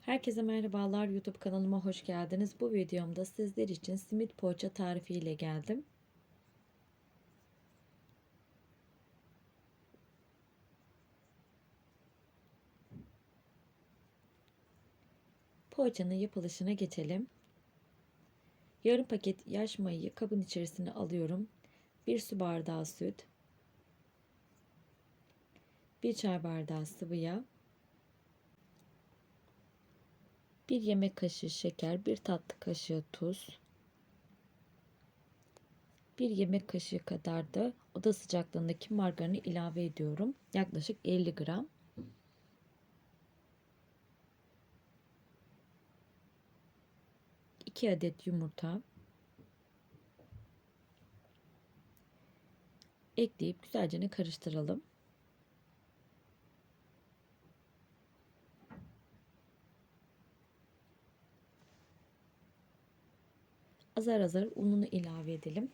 Herkese merhabalar YouTube kanalıma hoş geldiniz. Bu videomda sizler için simit poğaça tarifi ile geldim. Poğaçanın yapılışına geçelim. Yarım paket yaş mayayı kabın içerisine alıyorum. 1 su bardağı süt, 1 çay bardağı sıvı yağ, 1 yemek kaşığı şeker, 1 tatlı kaşığı tuz, 1 yemek kaşığı kadar da oda sıcaklığındaki margarini ilave ediyorum. Yaklaşık 50 gram. İki adet yumurta ekleyip güzelce karıştıralım. Azar azar ununu ilave edelim.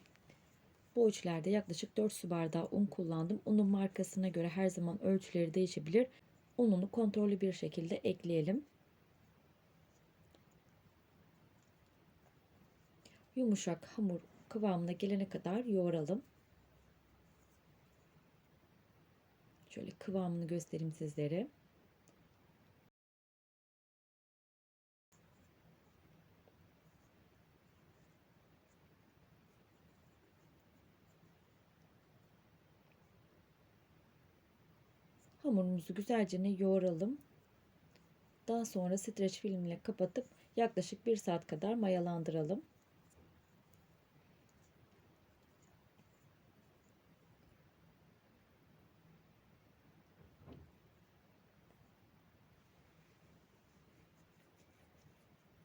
Bu ölçülerde yaklaşık 4 su bardağı un kullandım. Unun markasına göre her zaman ölçüleri değişebilir. Ununu kontrollü bir şekilde ekleyelim. Yumuşak hamur kıvamına gelene kadar yoğuralım. Şöyle kıvamını göstereyim sizlere. Hamurumuzu güzelce yoğuralım. Daha sonra streç filmle kapatıp yaklaşık 1 saat kadar mayalandıralım.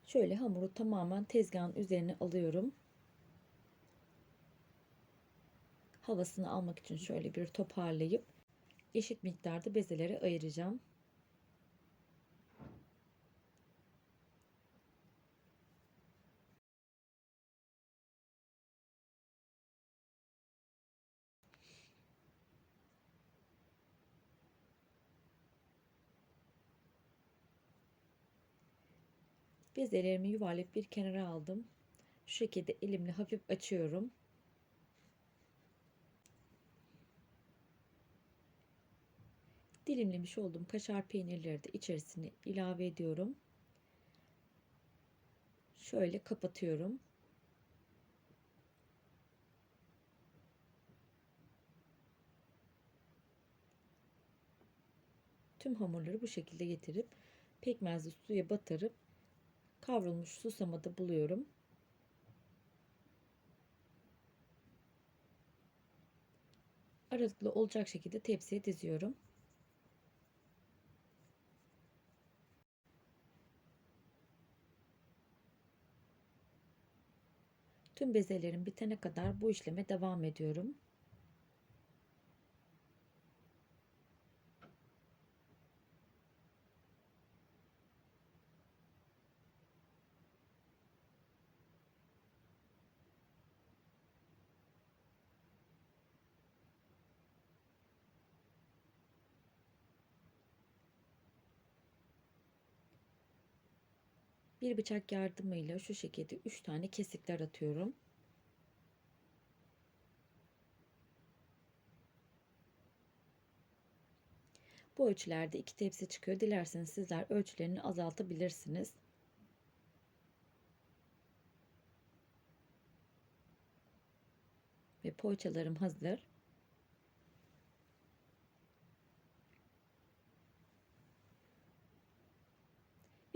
Şöyle hamuru tamamen tezgahın üzerine alıyorum. Havasını almak için şöyle bir toparlayıp eşit miktarda bezelere ayıracağım. Bezelerimi yuvarlayıp bir kenara aldım. Şu şekilde elimle hafif açıyorum. Dilimlemiş olduğum kaşar peynirleri de içerisine ilave ediyorum. Şöyle kapatıyorum. Tüm hamurları bu şekilde getirip pekmezli suya batırıp kavrulmuş susamada buluyorum. Aralıklı olacak şekilde tepsiye diziyorum. Tüm bezelerim bitene kadar bu işleme devam ediyorum. Bir bıçak yardımıyla şu şekilde 3 tane kesikler atıyorum. Bu ölçülerde iki tepsi çıkıyor. Dilerseniz sizler ölçülerini azaltabilirsiniz. Ve poğaçalarım hazır.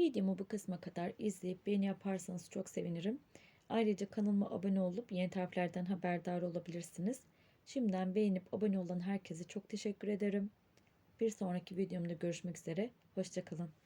Videomu bu kısma kadar izleyip beğeni yaparsanız çok sevinirim. Ayrıca kanalıma abone olup yeni tariflerden haberdar olabilirsiniz. Şimdiden beğenip abone olan herkese çok teşekkür ederim. Bir sonraki videomda görüşmek üzere. Hoşçakalın.